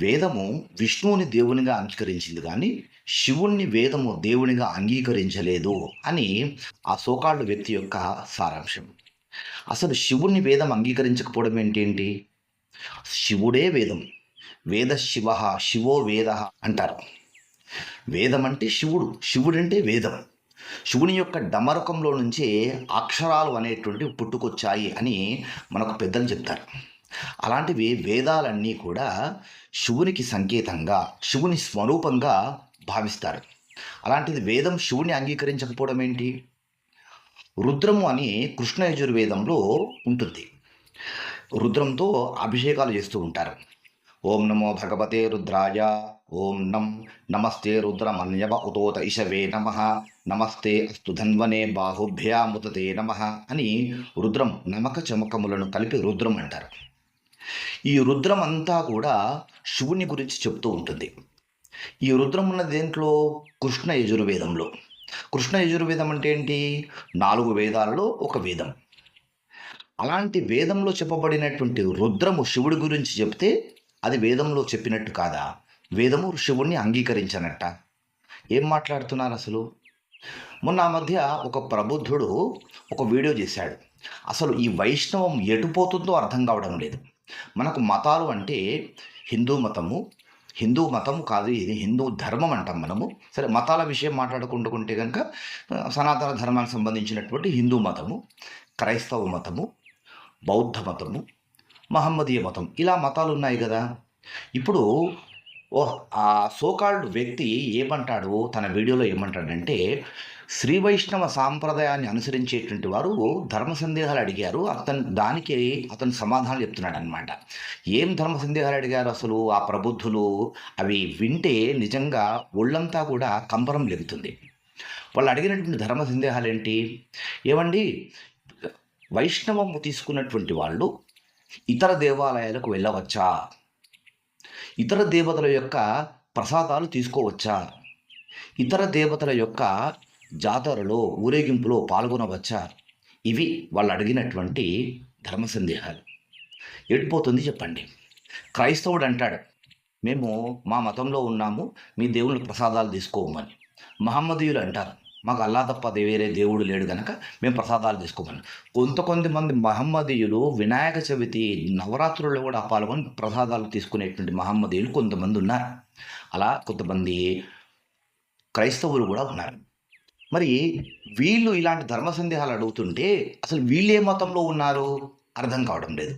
వేదము విష్ణువుని దేవునిగా అంగీకరించింది కానీ శివుణ్ణి వేదము దేవునిగా అంగీకరించలేదు అని ఆ సోకాళ్ళు వ్యక్తి యొక్క సారాంశం. అసలు శివుణ్ణి వేదం అంగీకరించకపోవడం ఏంటేంటి? శివుడే వేదం. వేద శివ శివో వేద అంటారు. వేదం అంటే శివుడు. శివుడంటే వేదం. శివుని యొక్క డమరకంలో నుంచే అక్షరాలు అనేటువంటివి పుట్టుకొచ్చాయి అని మనకు పెద్దలు చెప్తారు. అలాంటివి వేదాలన్నీ కూడా శివునికి సంకేతంగా శివుని స్వరూపంగా భావిస్తారు. అలాంటిది వేదం శివుని అంగీకరించకపోవడం ఏంటి? రుద్రము అని కృష్ణ యజుర్వేదంలో ఉంటుంది. రుద్రంతో అభిషేకాలు చేస్తూ ఉంటారు. ఓం నమో భగవతే రుద్రాయ ఓం నం నమస్తే రుద్రమన్యవ ఉతోత ఇషవే నమ నమస్తే అస్తు ధన్వనే బాహుభ్యాముతతే నమ అని రుద్రం నమక చమకములను కలిపి రుద్రం అంటారు. ఈ రుద్రం అంతా కూడా శివుని గురించి చెప్తూ ఉంటుంది. ఈ రుద్రం ఉన్న దేంట్లో? కృష్ణ యజుర్వేదంలో. కృష్ణ యజుర్వేదం అంటే ఏంటి? నాలుగు వేదాలలో ఒక వేదం. అలాంటి వేదంలో చెప్పబడినటువంటి రుద్రము శివుడి గురించి చెప్తే అది వేదంలో చెప్పినట్టు కాదా? వేదము శివుణ్ణి అంగీకరించనట్ట ఏం మాట్లాడుతున్నారు అసలు? మొన్న మధ్య ఒక ప్రబుద్ధుడు ఒక వీడియో చేశాడు. అసలు ఈ వైష్ణవం ఎటుపోతుందో అర్థం కావడం లేదు. మనకు మతాలు అంటే హిందూ మతము హిందూ మతం కాదు ఇది హిందూ ధర్మం అంటాం మనము. సరే మతాల విషయం మాట్లాడుకుంటుకుంటే కనుక సనాతన ధర్మానికి సంబంధించినటువంటి హిందూ మతము క్రైస్తవ మతము బౌద్ధ మతము మహమ్మదీయ మతం ఇలా మతాలు ఉన్నాయి కదా. ఇప్పుడు ఓ ఆ సోకాల్డ్ వ్యక్తి ఏమంటాడు తన వీడియోలో ఏమంటాడంటే శ్రీ వైష్ణవ సాంప్రదాయాన్ని అనుసరించేటువంటి వారు ధర్మ సందేహాలు అడిగారు. అతను దానికి అతను సమాధానం చెప్తున్నాడు అనమాట ఏం ధర్మ సందేహాలు అడిగారు అసలు? ఆ ప్రబుద్ధులు అవి వింటే నిజంగా ఒళ్ళంతా కూడా కంపరం లెగుతుంది. వాళ్ళు అడిగినటువంటి ధర్మ సందేహాలు ఏంటి? ఏమండి? వైష్ణవము తీసుకున్నటువంటి వాళ్ళు ఇతర దేవాలయాలకు వెళ్ళవచ్చా? ఇతర దేవతల యొక్క ప్రసాదాలు తీసుకోవచ్చా? ఇతర దేవతల యొక్క జాతరలో ఊరేగింపులో పాల్గొనవచ్చా ఇవి వాళ్ళు అడిగినటువంటి ధర్మ సందేహాలు. ఎడిపోతుంది చెప్పండి. క్రైస్తవుడు అంటాడు మేము మా మతంలో ఉన్నాము మీ దేవుళ్ళ ప్రసాదాలు తీసుకోమని. మహమ్మదీయులు అంటారు మాకు అల్లా తప్ప వేరే దేవుడు లేడు కనుక మేము ప్రసాదాలు తీసుకోమని. కొంత కొంతమంది మహమ్మదీయులు వినాయక చవితి నవరాత్రుల్లో కూడా పాల్గొని ప్రసాదాలు తీసుకునేటువంటి మహమ్మదీయులు కొంతమంది ఉన్నారు. అలా కొంతమంది క్రైస్తవులు కూడా ఉన్నారు. మరి వీళ్ళు ఇలాంటి ధర్మ సందేహాలు అడుగుతుంటే అసలు వీళ్ళు ఏ మతంలో ఉన్నారు? అర్థం కావడం లేదు.